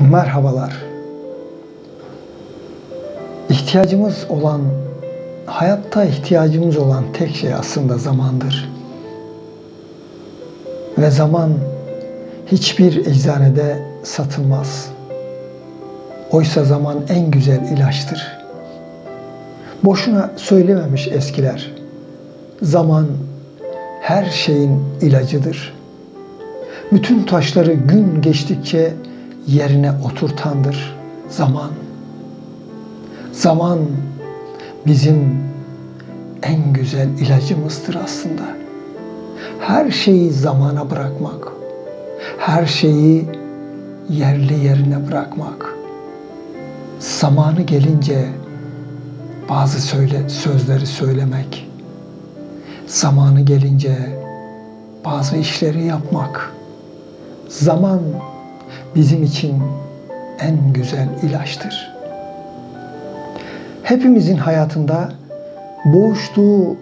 Merhabalar. İhtiyacımız olan, hayatta ihtiyacımız olan tek şey aslında zamandır. Ve zaman hiçbir eczanede satılmaz. Oysa zaman en güzel ilaçtır. Boşuna söylememiş eskiler. Zaman her şeyin ilacıdır. Bütün taşları gün geçtikçe yerine oturtandır zaman. Zaman bizim en güzel ilacımızdır aslında. Her şeyi zamana bırakmak, her şeyi yerli yerine bırakmak. Zamanı gelince bazı söyle, sözleri söylemek, zamanı gelince bazı işleri yapmak. Zaman bizim için en güzel ilaçtır. Hepimizin hayatında boğuştuğu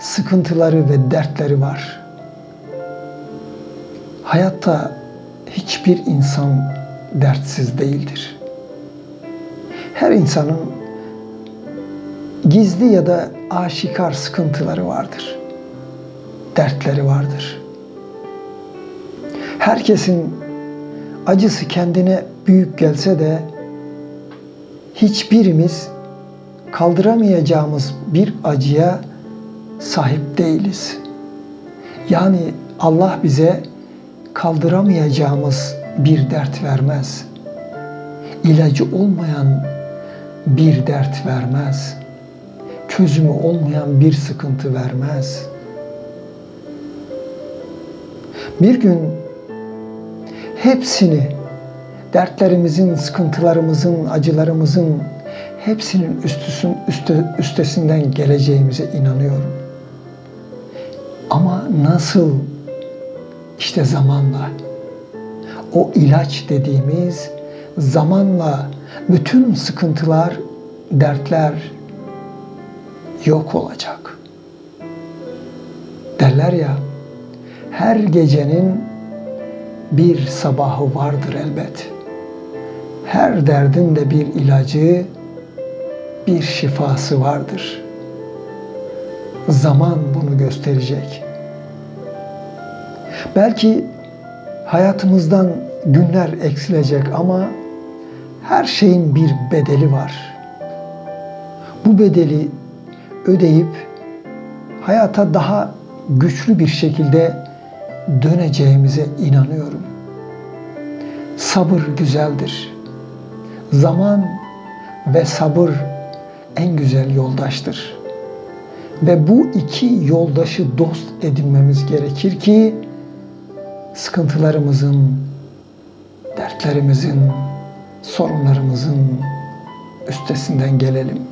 sıkıntıları ve dertleri var. Hayatta hiçbir insan dertsiz değildir. Her insanın gizli ya da aşikar sıkıntıları vardır. Dertleri vardır. Herkesin acısı kendine büyük gelse de hiçbirimiz kaldıramayacağımız bir acıya sahip değiliz. Yani Allah bize kaldıramayacağımız bir dert vermez. İlacı olmayan bir dert vermez. Çözümü olmayan bir sıkıntı vermez. Bir gün hepsini dertlerimizin, sıkıntılarımızın, acılarımızın hepsinin üstüsün, üste, üstesinden geleceğimize inanıyorum. Ama nasıl? İşte zamanla. O ilaç dediğimiz zamanla bütün sıkıntılar, dertler yok olacak. Derler ya, her gecenin bir sabahı vardır elbet. Her derdin de bir ilacı, bir şifası vardır. Zaman bunu gösterecek. Belki hayatımızdan günler eksilecek ama her şeyin bir bedeli var. Bu bedeli ödeyip hayata daha güçlü bir şekilde döneceğimize inanıyorum. Sabır güzeldir. Zaman ve sabır en güzel yoldaştır. Ve bu iki yoldaşı dost edinmemiz gerekir ki sıkıntılarımızın, dertlerimizin, sorunlarımızın üstesinden gelelim.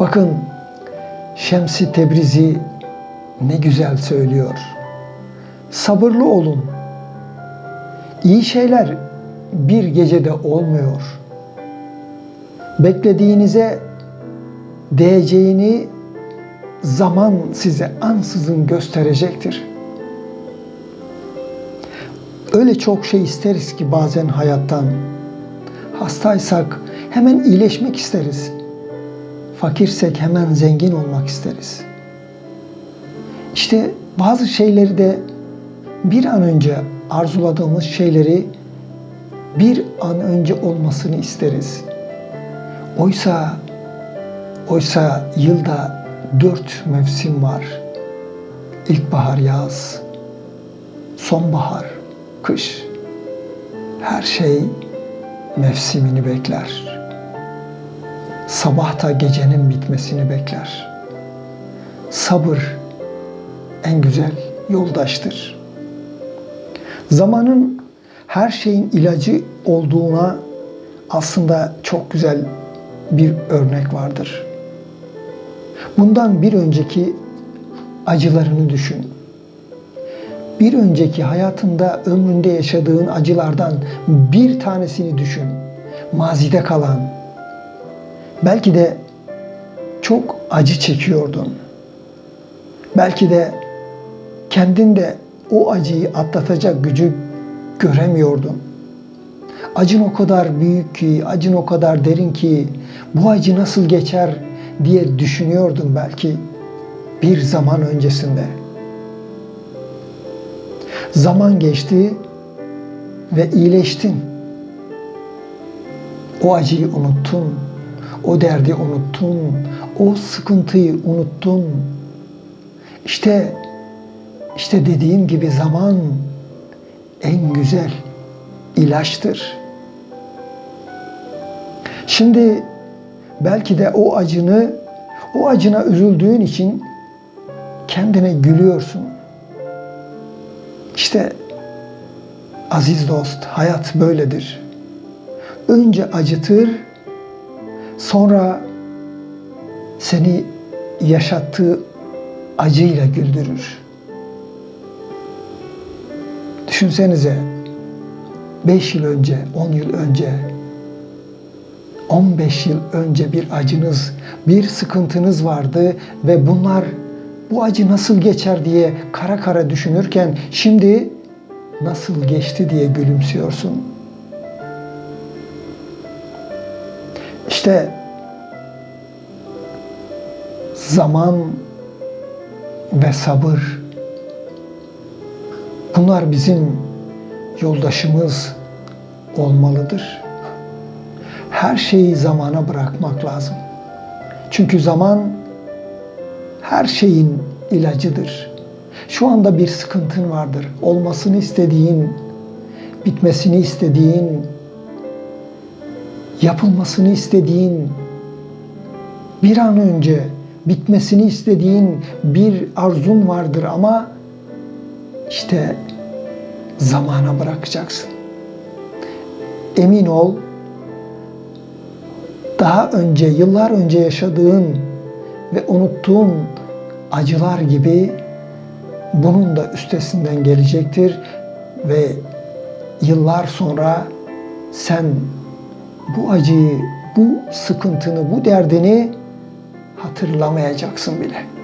Bakın Şemsi Tebrizi ne güzel söylüyor. Sabırlı olun. İyi şeyler bir gecede olmuyor. Beklediğinize değeceğini zaman size ansızın gösterecektir. Öyle çok şey isteriz ki bazen hayattan. Hastaysak hemen iyileşmek isteriz. Fakirsek hemen zengin olmak isteriz. İşte bazı şeyleri de bir an önce arzuladığımız şeyleri bir an önce olmasını isteriz. Oysa oysa yılda dört mevsim var. İlkbahar, yaz, sonbahar, kış. Her şey mevsimini bekler. Sabah da gecenin bitmesini bekler. Sabır en güzel yoldaştır. Zamanın her şeyin ilacı olduğuna aslında çok güzel bir örnek vardır. Bundan bir önceki acılarını düşün. Bir önceki hayatında ömründe yaşadığın acılardan bir tanesini düşün. Mazide kalan. Belki de çok acı çekiyordun. Belki de kendin de o acıyı atlatacak gücü göremiyordun. Acın o kadar büyük ki, acın o kadar derin ki bu acı nasıl geçer diye düşünüyordun belki bir zaman öncesinde. Zaman geçti ve iyileştin. O acıyı unuttun. O derdi unuttun. O sıkıntıyı unuttun. İşte işte dediğim gibi zaman en güzel ilaçtır. Şimdi belki de o acını, o acına üzüldüğün için kendine gülüyorsun. İşte aziz dost, hayat böyledir. Önce acıtır, sonra seni yaşattığı acıyla güldürür. Düşünsenize 5 yıl önce, 10 yıl önce, 15 yıl önce bir acınız, bir sıkıntınız vardı ve bunlar bu acı nasıl geçer diye kara kara düşünürken şimdi nasıl geçti diye gülümsüyorsun. İşte zaman ve sabır bunlar bizim yoldaşımız olmalıdır. Her şeyi zamana bırakmak lazım. Çünkü zaman her şeyin ilacıdır. Şu anda bir sıkıntın vardır. Olmasını istediğin, bitmesini istediğin, yapılmasını istediğin, bir an önce bitmesini istediğin bir arzun vardır ama işte zamana bırakacaksın. Emin ol, daha önce, yıllar önce yaşadığın ve unuttuğun acılar gibi bunun da üstesinden gelecektir ve yıllar sonra sen bu acıyı, bu sıkıntını, bu derdini hatırlamayacaksın bile.